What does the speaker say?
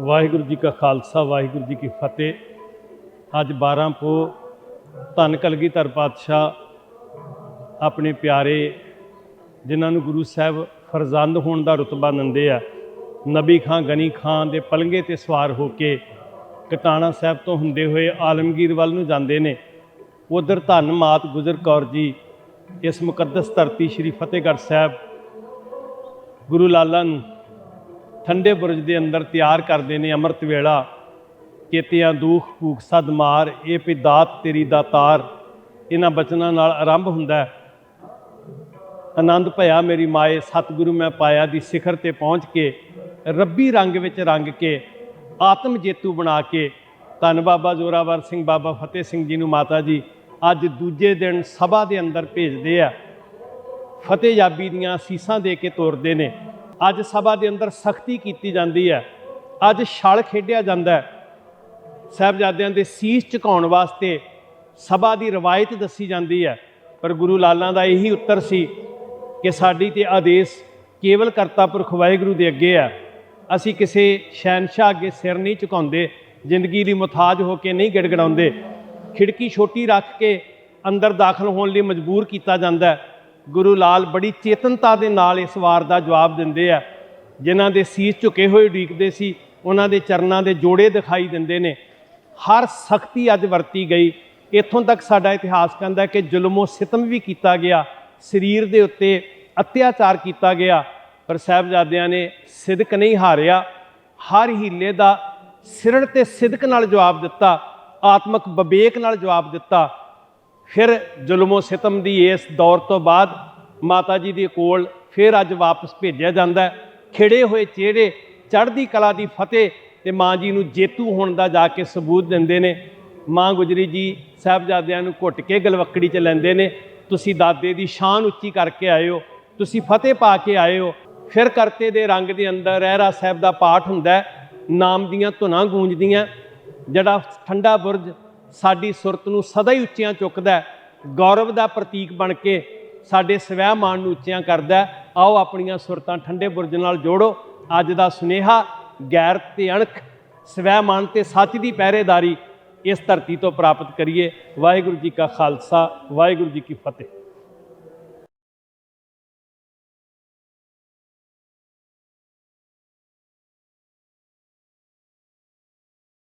ਵਾਹਿਗੁਰੂ ਜੀ ਕਾ ਖਾਲਸਾ, ਵਾਹਿਗੁਰੂ ਜੀ ਕੀ ਫਤਿਹ। ਅੱਜ 12 ਪੋ ਧੰਨ ਕਲਗੀਧਰ ਪਾਤਸ਼ਾਹ ਆਪਣੇ ਪਿਆਰੇ, ਜਿਨ੍ਹਾਂ ਨੂੰ ਗੁਰੂ ਸਾਹਿਬ ਫਰਜ਼ੰਦ ਹੋਣ ਦਾ ਰਤਬਾ ਦਿੰਦੇ ਆ, ਨਬੀ ਖਾਂ, ਗਨੀ ਖਾਂ ਦੇ ਪਲੰਗੇ ਤੇ ਸਵਾਰ ਹੋ ਕੇ ਕਟਾਣਾ ਸਾਹਿਬ ਤੋਂ ਹੁੰਦੇ ਹੋਏ ਆਲਮਗੀਰ ਵੱਲ ਨੂੰ ਜਾਂਦੇ ਨੇ। ਉਧਰ ਧੰਨ ਮਾਤ ਗੁਜਰ ਕੌਰ ਜੀ, ਇਸ ਮੁਕੱਦਸ ਧਰਤੀ ਸ੍ਰੀ ਫਤਿਹਗੜ੍ਹ ਸਾਹਿਬ, ਗੁਰੂ ਲਾਲਾ ਨੂੰ ਠੰਡੇ ਬੁਰਜ ਦੇ ਅੰਦਰ ਤਿਆਰ ਕਰਦੇ ਨੇ ਅੰਮ੍ਰਿਤ ਵੇਲਾ। ਕੇਤਿਆਂ ਦੂਖ, ਭੂਖ, ਸਦ, ਮਾਰ, ਇਹ ਪੀ ਦਾਤ ਤੇਰੀ ਦਾਤਾਰ। ਇਹਨਾਂ ਬਚਨਾਂ ਨਾਲ ਆਰੰਭ ਹੁੰਦਾ ਹੈ। ਆਨੰਦ ਭਇਆ ਮੇਰੀ ਮਾਏ, ਸਤਿਗੁਰੂ ਮੈਂ ਪਾਇਆ ਦੀ ਸਿਖਰ ਤੇ ਪਹੁੰਚ ਕੇ, ਰੱਬੀ ਰੰਗ ਵਿੱਚ ਰੰਗ ਕੇ, ਆਤਮ ਜੇਤੂ ਬਣਾ ਕੇ। ਧੰਨ ਬਾਬਾ ਜ਼ੋਰਾਵਰ ਸਿੰਘ, ਬਾਬਾ ਫਤਿਹ ਸਿੰਘ ਜੀ ਨੂੰ ਮਾਤਾ ਜੀ, ਅੱਜ ਦੂਜੇ ਦਿਨ ਸਭਾ ਦੇ ਅੰਦਰ ਭੇਜਦੇ ਆ। ਫਤਿਹ ਯਾਬੀ ਦੀਆਂ ਸੀਸਾਂ ਦੇ ਕੇ ਤੋਰਦੇ ਨੇ। ਅੱਜ ਸਭਾ ਦੇ ਅੰਦਰ ਸਖਤੀ ਕੀਤੀ ਜਾਂਦੀ ਹੈ। ਅੱਜ ਛਲ ਖੇਡਿਆ ਜਾਂਦਾ ਹੈ। ਸਾਹਿਬਜ਼ਾਦਿਆਂ ਦੇ ਸੀਸ ਝੁਕਾਉਣ ਵਾਸਤੇ ਸਭਾ ਦੀ ਰਵਾਇਤ ਦੱਸੀ ਜਾਂਦੀ ਹੈ। ਪਰ ਗੁਰੂ ਲਾਲਾਂ ਦਾ ਇਹੀ ਉੱਤਰ ਸੀ ਕਿ ਸਾਡੀ ਤੇ ਆਦੇਸ਼ ਕੇਵਲ ਕਰਤਾ ਪੁਰਖ ਵਾਹਿਗੁਰੂ ਦੇ ਅੱਗੇ ਆ ਅਸੀਂ ਕਿਸੇ ਸ਼ਹਿਨशाह ਅੱਗੇ ਸਿਰ ਨਹੀਂ ਝੁਕਾਉਂਦੇ, ਜ਼ਿੰਦਗੀ ਦੀ ਮੁਤਾਜ ਹੋ ਕੇ ਨਹੀਂ ਗੜਗੜਾਉਂਦੇ। ਖਿੜਕੀ ਛੋਟੀ ਰੱਖ ਕੇ ਅੰਦਰ ਦਾਖਲ ਹੋਣ ਲਈ ਮਜਬੂਰ ਕੀਤਾ ਜਾਂਦਾ ਹੈ। ਗੁਰੂ ਲਾਲ ਬੜੀ ਚੇਤਨਤਾ ਦੇ ਨਾਲ ਇਸ ਵਾਰ ਦਾ ਜਵਾਬ ਦਿੰਦੇ ਆ। ਜਿਨ੍ਹਾਂ ਦੇ ਸੀਸ ਝੁਕੇ ਹੋਏ ਉਡੀਕਦੇ ਸੀ, ਉਹਨਾਂ ਦੇ ਚਰਨਾਂ ਦੇ ਜੋੜੇ ਦਿਖਾਈ ਦਿੰਦੇ ਨੇ। ਹਰ ਸਖਤੀ ਅੱਜ ਵਰਤੀ ਗਈ। ਇੱਥੋਂ ਤੱਕ ਸਾਡਾ ਇਤਿਹਾਸ ਕਹਿੰਦਾ ਕਿ ਜ਼ੁਲਮੋ ਸਿਤਮ ਵੀ ਕੀਤਾ ਗਿਆ। ਸਰੀਰ ਦੇ ਉੱਤੇ ਅਤਿਆਚਾਰ ਕੀਤਾ ਗਿਆ। ਪਰ ਸਾਹਿਬਜ਼ਾਦਿਆਂ ਨੇ ਸਿਦਕ ਨਹੀਂ ਹਾਰਿਆ। ਹਰ ਹੀਲੇ ਦਾ ਸਿਰੜ ਤੇ ਸਿਦਕ ਨਾਲ ਜਵਾਬ ਦਿੱਤਾ। ਆਤਮਿਕ ਵਿਵੇਕ ਨਾਲ ਜਵਾਬ ਦਿੱਤਾ। ਫਿਰ ਜ਼ੁਲਮੋ ਸਿਤਮ ਦੀ ਇਸ ਦੌਰ ਤੋਂ ਬਾਅਦ ਮਾਤਾ ਜੀ ਦੇ ਕੋਲ ਫਿਰ ਅੱਜ ਵਾਪਸ ਭੇਜਿਆ ਜਾਂਦਾ ਹੈ। ਖਿੜੇ ਹੋਏ ਚਿਹਰੇ, ਚੜ੍ਹਦੀ ਕਲਾ ਦੀ ਫਤਿਹ ਤੇ ਮਾਂ ਜੀ ਨੂੰ ਜੇਤੂ ਹੋਣ ਦਾ ਜਾ ਕੇ ਸਬੂਤ ਦਿੰਦੇ ਨੇ। ਮਾਂ ਗੁਜਰੀ ਜੀ ਸਾਹਿਬਜ਼ਾਦਿਆਂ ਨੂੰ ਘੁੱਟ ਕੇ ਗਲਵੱਕੜੀ 'ਚ ਲੈਂਦੇ ਨੇ। ਤੁਸੀਂ ਦਾਦੇ ਦੀ ਸ਼ਾਨ ਉੱਚੀ ਕਰਕੇ ਆਏ ਹੋ ਤੁਸੀਂ ਫਤਿਹ ਪਾ ਕੇ ਆਏ ਹੋ ਫਿਰ ਕਰਤੇ ਦੇ ਰੰਗ ਦੇ ਅੰਦਰ ਰਹਿਰਾ ਸਾਹਿਬ ਦਾ ਪਾਠ ਹੁੰਦਾ ਨਾਮ ਦੀਆਂ ਧੁਨਾਂ ਗੂੰਜਦੀਆਂ ਜਿਹੜਾ ਠੰਡਾ ਬੁਰਜ ਸਾਡੀ ਸੁਰਤ ਨੂੰ ਸਦਾ ਹੀ ਉੱਚੀਆਂ ਚੁੱਕਦਾ ਗੌਰਵ ਦਾ ਪ੍ਰਤੀਕ ਬਣ ਕੇ ਸਾਡੇ ਸਵੈ ਮਾਨ ਨੂੰ ਉੱਚੀਆਂ ਕਰਦਾ ਆਓ ਆਪਣੀਆਂ ਸੁਰਤਾਂ ਠੰਡੇ ਬੁਰਜ ਨਾਲ ਜੋੜੋ। ਅੱਜ ਦਾ ਸੁਨੇਹਾ ਗੈਰ ਤੇ ਅਣਖ, ਸਵੈ ਮਾਨ ਤੇ ਸੱਚ ਦੀ ਪਹਿਰੇਦਾਰੀ ਇਸ ਧਰਤੀ ਤੋਂ ਪ੍ਰਾਪਤ ਕਰੀਏ। ਵਾਹਿਗੁਰੂ ਜੀ ਕਾ ਖਾਲਸਾ, ਵਾਹਿਗੁਰੂ ਜੀ ਕੀ ਫਤਿਹ।